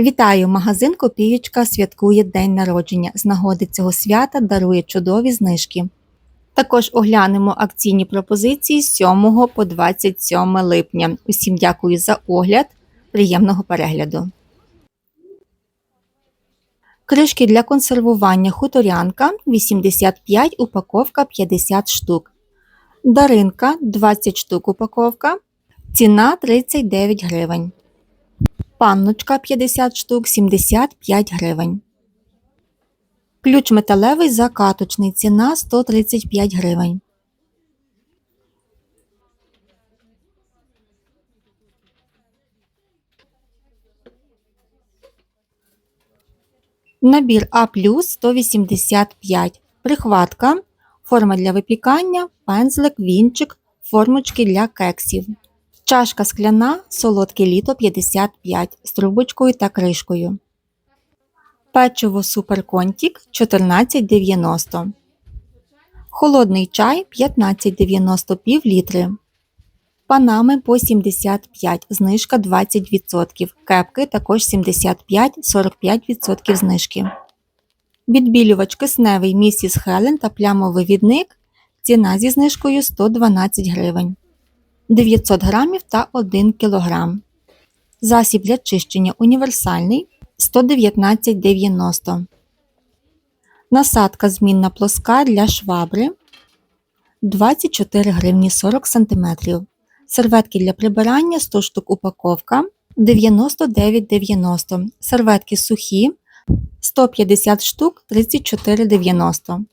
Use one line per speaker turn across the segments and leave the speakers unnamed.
Вітаю! Магазин Копієчка святкує день народження. З нагоди цього свята дарує чудові знижки. Також оглянемо акційні пропозиції з 7 по 27 липня. Усім дякую за огляд. Приємного перегляду. Кришки для консервування хуторянка 85 упаковка 50 штук. Даринка 20 штук упаковка. Ціна 39 гривень. Панночка 50 штук 75 гривень. Ключ металевий закаточний. Ціна 135 гривень. Набір А 185. Прихватка. Форма для випікання, пензлик, вінчик, формочки для кексів. Чашка скляна, солодке літо 55 з трубочкою та кришкою. Печиво суперконтік 14,90. Холодний чай 15,90 пів літри. Панами по 75, знижка 20%. Кепки також 75-45% знижки. Відбілювач кисневий місіс Хелен та плямовий відник. Ціна зі знижкою 112 гривень. 900 грамів та 1 кг. Засіб для чищення універсальний 119,90. Насадка змінна плоска для швабри 24 гривні 40 см. Серветки для прибирання 100 штук упаковка 99,90. Серветки сухі 150 штук 34,90.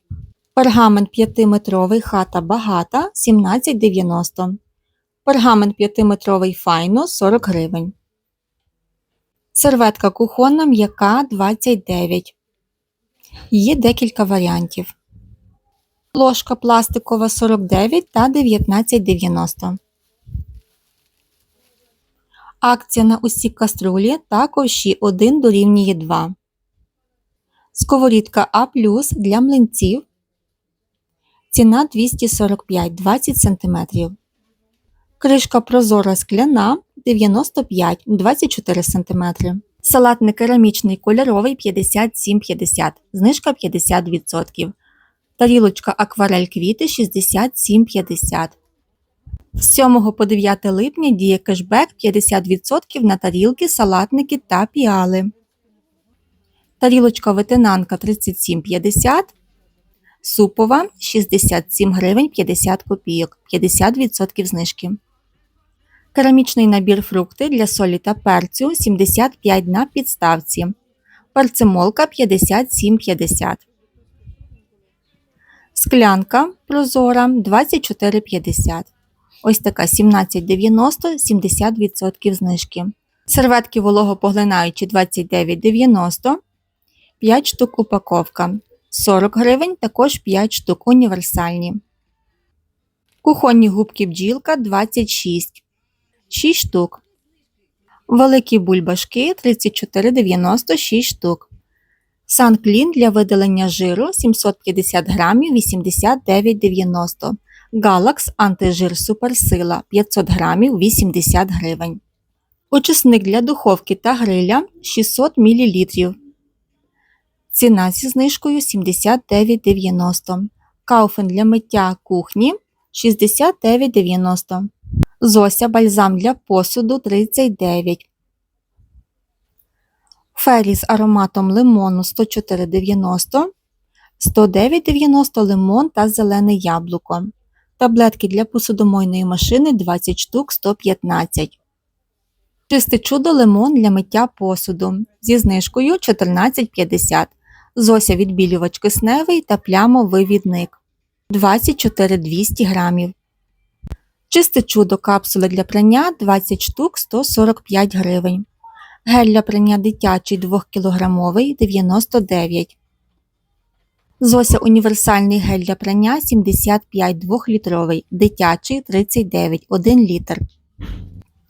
Пергамент 5-метровий хата багата 17,90. Пергамент 5-метровий файно 40 гривень. Серветка кухонна м'яка 29. Є декілька варіантів. Ложка пластикова 49 та 19,90. Акція на усі каструлі та ковші 1 дорівнює 2. Сковорідка А для млинців. Ціна 245 20 см. Кришка прозора скляна 95 24 см. Салатний керамічний кольоровий 57,50, знижка 50%. Тарілочка акварель квіти 67,50. З 7 по 9 липня діє кешбек 50% на тарілки, салатники та піали. Тарілочка ветенанка 37,50. Супова 67 гривень 50 копійок, 50% знижки. Керамічний набір фрукти для солі та перцю 75 на підставці. Перцемолка 57,50. Склянка прозора 24,50. Ось така 17,90 70% знижки. Серветки вологопоглинаючі 29,90. 5 штук упаковка. 40 гривень, також 5 штук універсальні. Кухонні губки бджілка 26. 6 штук. Великі бульбашки 34,96 штук. Санклін для видалення жиру 750 грамів 89,90. Галакс антижир суперсила 500 грамів 80 гривень. Очисник для духовки та гриля 600 мл. Ціна зі знижкою 79,90. Кауфен для миття кухні 69,90. Зося бальзам для посуду 39. Фері з ароматом лимону 104,90. 109,90 лимон та зелене яблуко. Таблетки для посудомойної машини 20 штук 115. Чисте чудо лимон для миття посуду зі знижкою 14,50. Зося відбілювач кисневий та плямовивідник 24 200 грамів. Чисте чудо капсули для прання 20 штук 145 гривень. Гель для прання дитячий 2 кг 99 Зося універсальний гель для прання 75 2-літровий, дитячий 39 1 літр.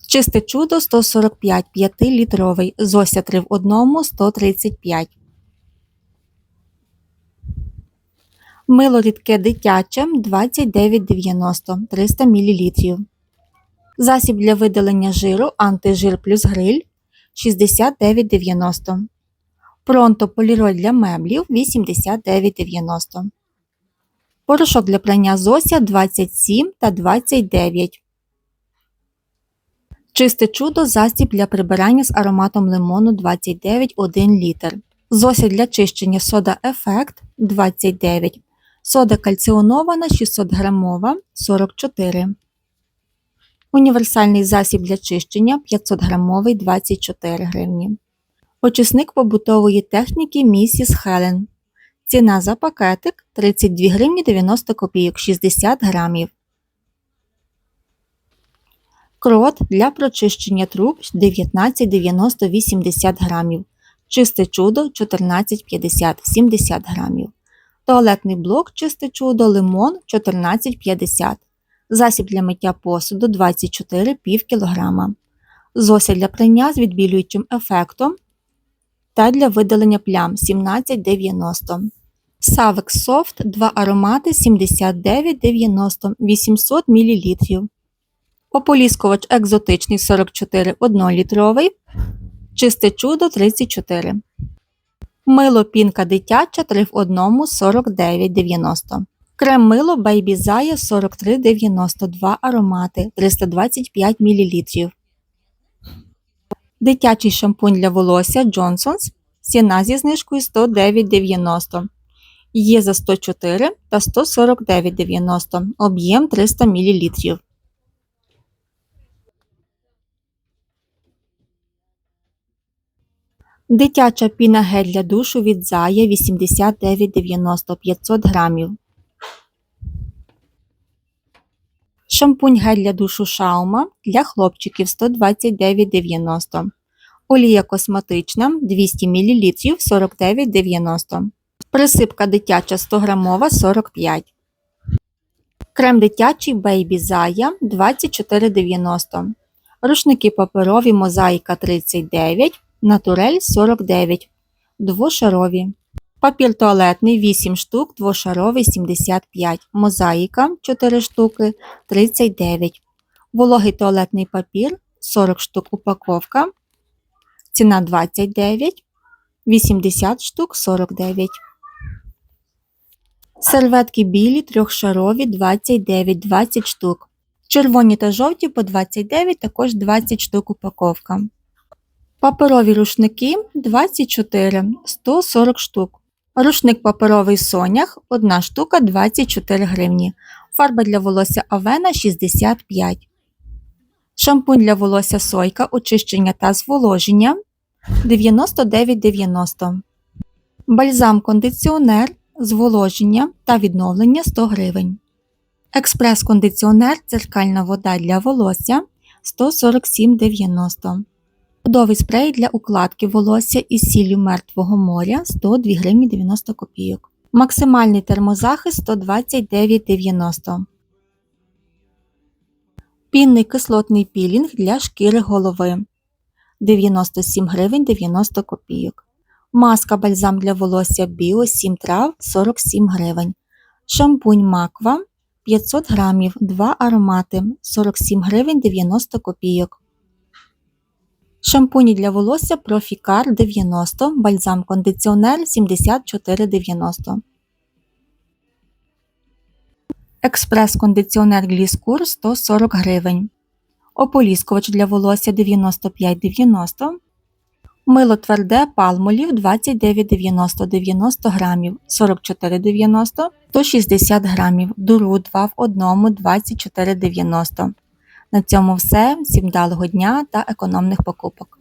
Чисте чудо 145 5-літровий, Зося 3 в 1 135 Мило рідке дитяче 29,90 300 мл. Засіб для видалення жиру антижир плюс гриль 69,90. Пронто поліроль для меблів 89,90. Порошок для прання Зося 27 та 29. Чисте чудо засіб для прибирання з ароматом лимону 29 1 літр. Зося для чищення сода Ефект 29. Сода кальціонована 600 грамова 44. Універсальний засіб для чищення 500 грамовий 24 гривні. Очисник побутової техніки Місіс Хелен. Ціна за пакетик 32 гривні 90 копійок 60 грамів. Крот для прочищення труб 19,90 80 грамів. Чисте чудо 14,50 70 грамів. Туалетний блок чисте чудо лимон 14,50. Засіб для миття посуду 24 пів кілограма. Зося для прання з відбілюючим ефектом та для видалення плям 17,90. Savex Soft 2 аромати 79,90 800 мл. Ополіскувач екзотичний 44 1-літровий. Чисте чудо 34. Мило пінка дитяча 3 в 1 49,90. Крем мило Baby Zaya 43,92 аромати 325 мл. Дитячий шампунь для волосся Johnson's. Ціна зі знижкою 109,90. Є за 104 та 149,90. Об'єм 300 мл. Дитяча піна гель для душу від Зая 89,90 500 грамів. Шампунь гель для душу Шаума для хлопчиків 129,90. Олія косметична 200 мл 49,90. Присипка дитяча 100 грамова 45. Крем дитячий Baby Zaya 24,90. Рушники паперові Мозаїка 39, Натурель 49. Двошарові. Папір туалетний 8 штук, двошаровий 75, мозаїка 4 штуки 39. Вологий туалетний папір 40 штук упаковка. Ціна 29, 80 штук 49. Серветки білі трьохшарові 29 20 штук. Червоні та жовті по 29, також 20 штук упаковка. Паперові рушники 24 140 штук. Рушник паперовий сонях 1 штука 24 гривні. Фарба для волосся Авена 65. Шампунь для волосся Сойка очищення та зволоження 99,90. Бальзам кондиціонер зволоження та відновлення 100 гривень. Експрес-кондиціонер дзеркальна вода для волосся 147,90. Водовий спрей для укладки волосся із сіллю мертвого моря 102 гривні 90 копійок. Максимальний термозахист 129,90. Пінний кислотний пілінг для шкіри голови 97 гривень 90 копійок. Маска бальзам для волосся Біо 7 трав 47 гривень. Шампунь Маква 500 грамів 2 аромати 47 гривень 90 копійок. Шампуні для волосся Профікар 90, бальзам кондиціонер 74,90. Експрес-кондиціонер Гліскур 140 гривень. Ополіскувач для волосся 95,90. Мило тверде палмолів 29,90 90 грамів 44,90 160 грамів. Дуру 2 в 1 24,90. На цьому все. Всім вдалого дня та економних покупок.